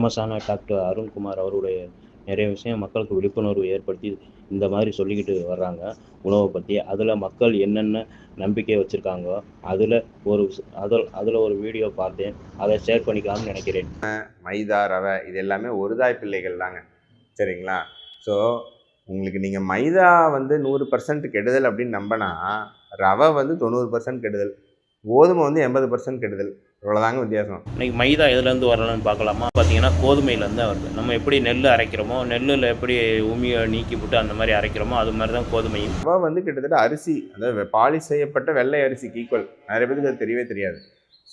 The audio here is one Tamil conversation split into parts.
ஃபேமஸான டாக்டர் அருண்குமார் அவருடைய நிறைய விஷயம் மக்களுக்கு விழிப்புணர்வு ஏற்படுத்தி இந்த மாதிரி சொல்லிக்கிட்டு வர்றாங்க உணவை பற்றி அதில் மக்கள் என்னென்ன நம்பிக்கை வச்சுருக்காங்க அதில் ஒரு அதில் அதில் ஒரு வீடியோ பார்த்தேன். அதை ஷேர் பண்ணிக்கலாம்னு நினைக்கிறேன். மைதா ரவை இது எல்லாமே ஒருதாய் பிள்ளைகள் தாங்க. சரிங்களா? ஸோ உங்களுக்கு நீங்கள் மைதா வந்து நூறு பர்சன்ட் கெடுதல் அப்படின்னு நம்பினா ரவை வந்து தொண்ணூறு பர்சன்ட் கெடுதல். கோதுமை வந்து எண்பது பர்சன்ட் கெடுதல். இவ்வளோதாங்க வித்தியாசம். இன்னைக்கு மைதா எதுலேருந்து வரலாம்னு பார்க்கலாமா? பார்த்தீங்கன்னா கோதுமையிலேருந்து வருது. நம்ம எப்படி நெல் அரைக்கிறோமோ நெல்லில் எப்படி உமியை நீக்கி விட்டு அந்த மாதிரி அரைக்கிறோமோ அது மாதிரி தான் கோதுமையும். ரவை வந்து கிட்டத்தட்ட அரிசி அதாவது பாலிஷ் செய்யப்பட்ட வெள்ளை அரிசிக்கு ஈக்குவல் நிறைய பேருக்கு அது தெரியவே தெரியாது.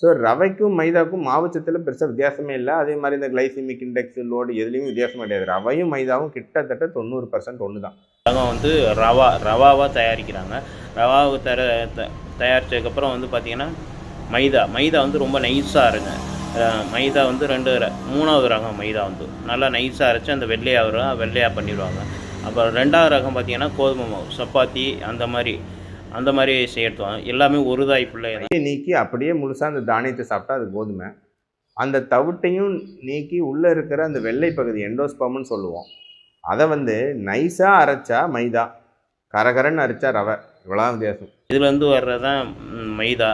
ஸோ ரவைக்கும் மைதாவுக்கும் மாவுச்சத்தில் பெருசாக வித்தியாசமே இல்லை. அதே மாதிரி இந்த கிளைசிமிக் இண்டெக்ஸ் லோடு எதுலேயும் வித்தியாசம் கிடையாது. ரவையும் மைதாவும் கிட்டத்தட்ட தொண்ணூறு பர்சன்ட் ஒன்று தான். உலகம் வந்து ரவா ரவாவாக தயாரிக்கிறாங்க. ரவாவை தர த- தயாரிச்சதுக்கப்புறம் வந்து பார்த்திங்கன்னா மைதா மைதா வந்து ரொம்ப நைஸாக இருங்க. மைதா வந்து ரெண்டு ர- மூணாவது ரகம் மைதா வந்து. நல்லா நைஸாக அரைச்சி அந்த வெள்ளையாக வரும் வெள்ளையாக பண்ணிடுவாங்க. அப்புறம் ரெண்டாவது ரகம் பார்த்திங்கன்னா கோதுமை மாவு சப்பாத்தி அந்த மாதிரி அந்த மாதிரி செய்யறது எல்லாமே ஒரு தாய் நீக்கி அப்படியே முழுசாக அந்த தானியத்தை சாப்பிட்டா அது கோதுமை. அந்த தவிட்டையும் நீக்கி உள்ளே இருக்கிற அந்த வெள்ளை பகுதி எண்டோஸ்பம்னு சொல்லுவோம். அதை வந்து நைஸாக அரைச்சா மைதா கரகரன்னு அரைச்சா ரவை. இவ்வளோ வித்தியாசம். இதுலேருந்து வர்றது தான் மைதா.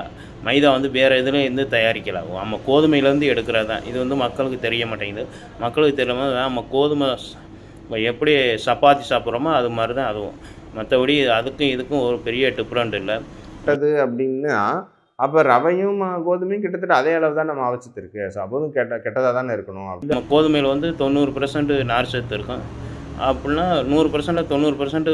மைதா வந்து வேறு இதில் இருந்து தயாரிக்கல. நம்ம கோதுமையிலேருந்து எடுக்கிறது தான் இது வந்து மக்களுக்கு தெரிய மாட்டேங்குது மக்களுக்கு தெரியாமல் நம்ம கோதுமை எப்படி சப்பாத்தி சாப்பிட்றோமோ அது மாதிரி தான் அதுவும். மற்றபடி அதுக்கும் இதுக்கும் ஒரு பெரிய டிஃப்ரெண்ட் இல்லை. கெட்டது அப்படின்னா அப்போ ரவையும் கோதுமையும் கிட்டத்தட்ட அதே அளவு தான் நம்ம அவசியத்து இருக்கு ஸோ அப்போதும் கெட்ட கெட்டதாக தானே இருக்கணும் நம்ம கோதுமையில் வந்து தொண்ணூறு பர்சன்ட் நார் சத்து இருக்கும். அப்படின்னா நூறு பர்சன்ட் தொண்ணூறு பர்சன்ட்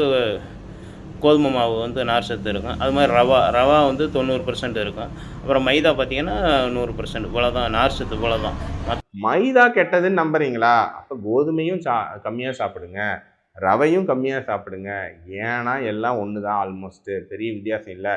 கோதுமை மாவு வந்து நார் சத்து இருக்கும். அது மாதிரி ரவா ரவா வந்து தொண்ணூறு பர்சன்ட் இருக்கும். அப்புறம் மைதா பார்த்தீங்கன்னா நூறு பர்சன்ட் இவ்வளோதான் நார் சத்து இவ்வளோதான் மைதா கெட்டதுன்னு நம்புறீங்களா? அப்போ கோதுமையும் சா கம்மியாக சாப்பிடுங்க. ரவையும் கம்மியாக சாப்பிடுங்க. ஏன்னா எல்லாம் ஒன்று தான் ஆல்மோஸ்ட்டு பெரிய வித்தியாசம் இல்லை.